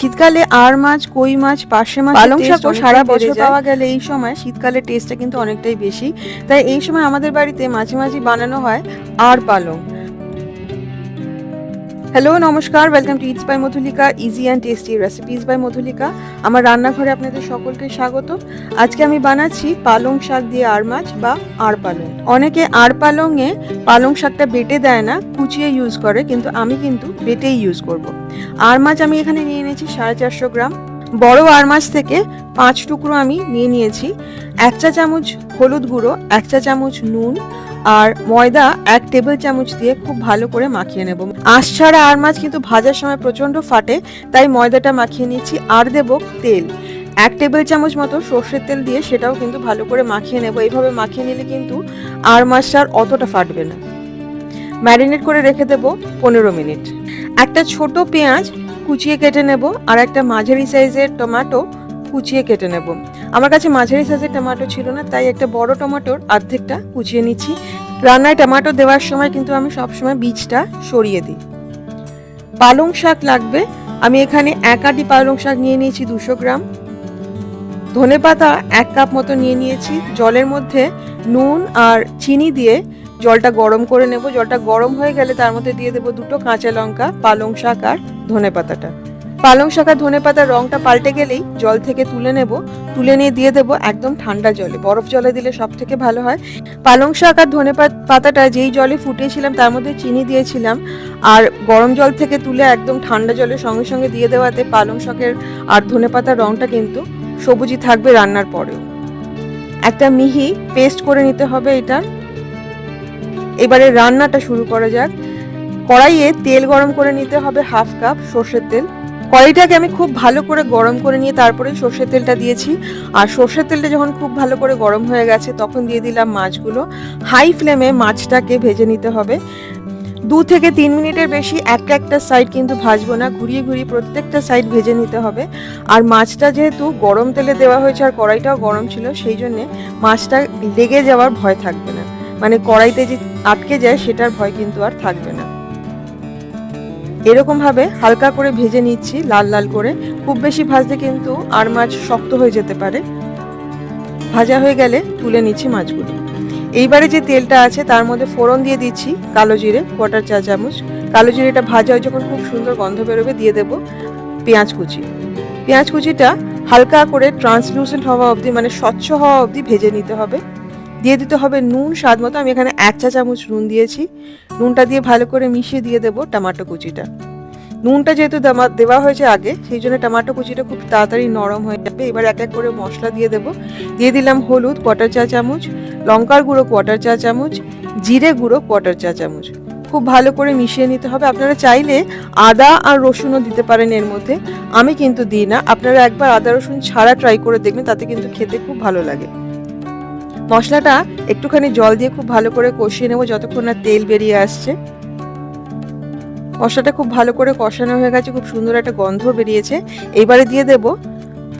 শীতকালে আর মাছ কই মাছ পার্শে মাছ পালং শাক সারা বছর পাওয়া গেলে এই সময় শীতকালে টেস্টটা কিন্তু অনেকটাই বেশি। তাই এই সময় আমাদের বাড়িতে মাঝে মাঝে বানানো হয় আর পালং। হ্যালো নমস্কার welcome to its by Madhulika easy and tasty recipes by Madhulika আমার রান্নাঘরে আপনাদের সকলকে স্বাগত। আজকে আমি বানাচ্ছি পালং শাক দিয়ে আর মাছ বা আর পালং। অনেকে আর পালংয়ে পালং শাকটা বেটে দেয় না, কুচিয়ে ইউজ করে, কিন্তু আমি কিন্তু বেটেই ইউজ করব। আর মাছ আমি এখানে নিয়ে নিয়েছি সাড়ে চারশো গ্রাম। বড় আর মাছ থেকে পাঁচ টুকরো আমি নিয়ে নিয়েছি। এক চা চামচ হলুদ গুঁড়ো, এক চা চামচ নুন আর ময়দা এক টেবিল চামচ দিয়ে খুব ভালো করে মাখিয়ে নেব। আঁশ ছাড়া আর মাছ কিন্তু ভাজার সময় প্রচণ্ড ফাটে, তাই ময়দাটা মাখিয়ে নিচ্ছি আর দেব তেল। এক টেবিল চামচ মতো সর্ষের তেল দিয়ে সেটাও কিন্তু ভালো করে মাখিয়ে নেব। এইভাবে মাখিয়ে নিলে কিন্তু আর মাছটা আর অতটা ফাটবে না। ম্যারিনেট করে রেখে দেব পনেরো মিনিট। একটা ছোট পেঁয়াজ কুচিয়ে কেটে নেব আর একটা মাঝারি সাইজের টমেটো কুচিয়ে কেটে নেব। আমার কাছে মাঝারি সাইজের টমেটো ছিল না, তাই একটা বড় টমেটোর অর্ধেকটা কুচিয়ে নিচ্ছি। রান্নায় টমেটো দেওয়ার সময় কিন্তু আমি সবসময় বীজটা সরিয়ে দিই। পালং শাক লাগবে, আমি এখানে এক আটি পালং শাক নিয়ে নিয়েছি দুশো গ্রাম। ধনে পাতা এক কাপ মতো নিয়ে নিয়েছি, জলের মধ্যে নুন আর চিনি দিয়ে জলটা গরম করে নেব। জলটা গরম হয়ে গেলে তার মধ্যে দিয়ে দেবো দুটো কাঁচা লঙ্কা, পালং শাক আর ধনে পাতাটা। পালং শাক আর ধনে পাতার রংটা পাল্টে গেলেই জল থেকে তুলে নেব। তুলে নিয়ে দিয়ে দেবো একদম ঠান্ডা জলে। বরফ জলে দিলে সব থেকে ভালো হয়। পালং শাক আর ধনে পাতাটা যেই জলে ফুটিয়েছিলাম তার মধ্যে চিনি দিয়েছিলাম। আর গরম জল থেকে তুলে একদম ঠান্ডা জলের সঙ্গে সঙ্গে দিয়ে দেওয়াতে পালং শাকের আর ধনে পাতার রংটা কিন্তু সবুজই থাকবে রান্নার পরেও। একটা মিহি পেস্ট করে নিতে হবে এটা। এবারে রান্নাটা শুরু করা যাক। কড়াইয়ে তেল গরম করে নিতে হবে হাফ কাপ সর্ষের তেল। কড়াইটাকে আমি খুব ভালো করে গরম করে নিয়ে তারপরে সর্ষের তেলটা দিয়েছি। আর সর্ষের তেলটা যখন খুব ভালো করে গরম হয়ে গেছে, তখন দিয়ে দিলাম মাছগুলো। হাই ফ্লেমে মাছটাকে ভেজে নিতে হবে। দু থেকে তিন মিনিটের বেশি একটা একটা সাইড কিন্তু ভাজবো না, ঘুরিয়ে ঘুরিয়ে প্রত্যেকটা সাইড ভেজে নিতে হবে। আর মাছটা যেহেতু গরম তেলে দেওয়া হয়েছে আর কড়াইটাও গরম ছিল, সেই জন্যে মাছটা লেগে যাওয়ার ভয় থাকবে না। মানে কড়াইতে যে আটকে যায়, সেটার ভয় কিন্তু আর থাকবে না। এরকম ভাবে হালকা করে ভেজে নিচ্ছি, লাল লাল করে। খুব বেশি ভাজলে কিন্তু আর মাছ শক্ত হয়ে যেতে পারে। ভাজা হয়ে গেলে তুলে নিচ্ছি মাছগুলো। এইবারে যে তেলটা আছে তার মধ্যে ফোড়ন দিয়ে দিচ্ছি কালো জিরে কোয়াটার চা চামচ। কালো জিরেটা ভাজা হয়ে যখন খুব সুন্দর গন্ধ বেরোবে দিয়ে দেবো পেঁয়াজ কুচি। পেঁয়াজ কুচিটা হালকা করে ট্রান্সলুসেন্ট হওয়া অবধি মানে স্বচ্ছ হওয়া অবধি ভেজে নিতে হবে। দিয়ে দিতে হবে নুন, স্বাদ মতো। আমি এখানে এক চা চামচ নুন দিয়েছি। নুনটা দিয়ে ভালো করে মিশিয়ে দিয়ে দেবো টমাটো কুচিটা। নুনটা যেহেতু দেওয়া- হয়েছে আগে, সেই জন্য টমাটো কুচিটা খুব তাড়াতাড়ি নরম হয়ে যাবে। এবার এক এক করে মশলা দিয়ে দেবো। দিয়ে দিলাম হলুদ কোয়াটার চা চামচ, লঙ্কার গুঁড়ো কোয়াটার চা চামচ, জিরে গুঁড়ো কোয়াটার চা চামচ। খুব ভালো করে মিশিয়ে নিতে হবে। আপনারা চাইলে আদা আর রসুনও দিতে পারেন এর মধ্যে। আমি কিন্তু দিই না। আপনারা একবার আদা রসুন ছাড়া ট্রাই করে দেখবেন, তাতে কিন্তু খেতে খুব ভালো লাগে। মশলাটা একটুখানি জল দিয়ে খুব ভালো করে কষিয়ে নেব যতক্ষণ না তেল বেরিয়ে আসছে। মশলাটা খুব ভালো করে কষানো হয়ে গেছে, খুব সুন্দর একটা গন্ধ বেরিয়েছে। এবারে দিয়ে দেব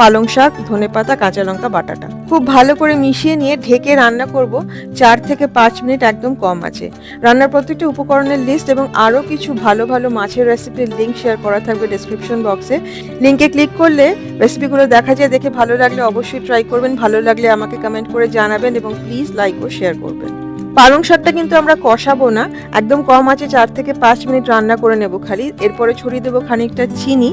পালং শাক ধনেপাতা কাঁচা লঙ্কা, বাটাটা। খুব ভালো করে মিশিয়ে নিয়ে ঢেকে রান্না করব। চার থেকে পাঁচ মিনিট একদম কম আছে। রান্নার প্রত্যেকটা উপকরণের লিস্ট এবং আরও কিছু ভালো ভালো মাছের রেসিপির লিঙ্ক শেয়ার করা থাকবে ডেসক্রিপশন বক্সে লিঙ্কে ক্লিক করলে রেসিপিগুলো দেখা যায়, দেখে ভালো লাগলে অবশ্যই ট্রাই করবেন। ভালো লাগলে আমাকে কমেন্ট করে জানাবেন এবং প্লিজ লাইক ও শেয়ার করবেন। পালং শাকটা কিন্তু আমরা কষাবো না। একদম কম আছে, চার থেকে পাঁচ মিনিট রান্না করে নেব খালি। এরপরে ছড়িয়ে দেবো খানিকটা চিনি।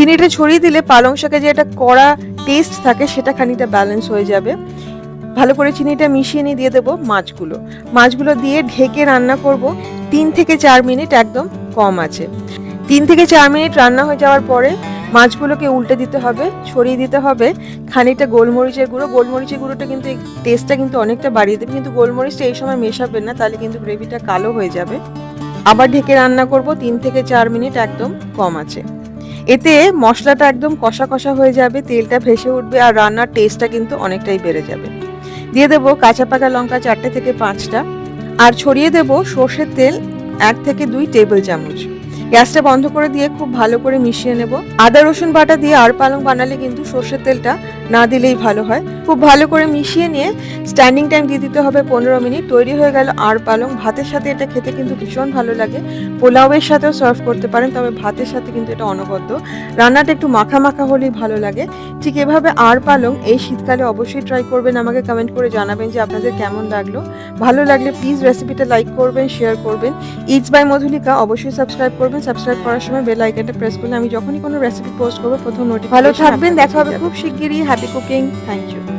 চিনিটা ছড়িয়ে দিলে পালং শাকে যে একটা কড়া টেস্ট থাকে, সেটা খানিকটা ব্যালেন্স হয়ে যাবে। ভালো করে চিনিটা মিশিয়ে নিয়ে দিয়ে দেবো মাছগুলো। মাছগুলো দিয়ে ঢেকে রান্না করব। তিন থেকে চার মিনিট একদম কম আছে। তিন থেকে চার মিনিট রান্না হয়ে যাওয়ার পরে মাছগুলোকে উল্টে দিতে হবে, ছড়িয়ে দিতে হবে। খানিকটা গোলমরিচের গুঁড়ো। গোলমরিচের গুঁড়োটা কিন্তু টেস্টটা কিন্তু অনেকটা বাড়িয়ে দেবে। কিন্তু গোলমরিচটা এই সময় মেশাবেন না, তাহলে কিন্তু গ্রেভিটা কালো হয়ে যাবে। আবার ঢেকে রান্না করব। তিন থেকে চার মিনিট একদম কম আছে। এতে মশলাটা একদম কষা কষা হয়ে যাবে, তেলটা ভেসে উঠবে আর রান্নার টেস্টটা কিন্তু অনেকটাই বেড়ে যাবে। দিয়ে দেব কাঁচা পাকা লঙ্কা চারটে থেকে পাঁচটা আর ছড়িয়ে দেব সর্ষের তেল এক থেকে দুই টেবিল চামচ। গ্যাসটা বন্ধ করে দিয়ে খুব ভালো করে মিশিয়ে নেব। আদা রসুন বাটা দিয়ে আর পালং বানালে কিন্তু সর্ষের তেলটা না দিলেই ভালো হয়। খুব ভালো করে মিশিয়ে নিয়ে স্ট্যান্ডিং টাইম দিয়ে দিতে হবে পনেরো মিনিট। তৈরি হয়ে গেল আর পালং। ভাতের সাথে এটা খেতে কিন্তু ভীষণ ভালো লাগে। পোলাওয়ের সাথেও সার্ভ করতে পারেন তবে ভাতের সাথে কিন্তু এটা অনবদ্য। রান্নাটা একটু মাখা মাখা হলেই ভালো লাগে। ঠিক এভাবে আর পালং এই শীতকালে অবশ্যই ট্রাই করবেন। আমাকে কমেন্ট করে জানাবেন যে আপনাদের কেমন লাগল। ভালো লাগলে প্লিজ রেসিপিটা লাইক করবেন শেয়ার করবেন। ইটস বাই মধুলিকা অবশ্যই সাবস্ক্রাইব করবেন। সাবস্ক্রাইব করার সময় বেল আইকনটা প্রেস করলে আমি যখনই কোনো রেসিপি পোস্ট করব প্রথম নোটিফিকেশন ভালো থাকবেন দেখা হবে খুব শিগগিরই। Happy happy cooking. Thank you.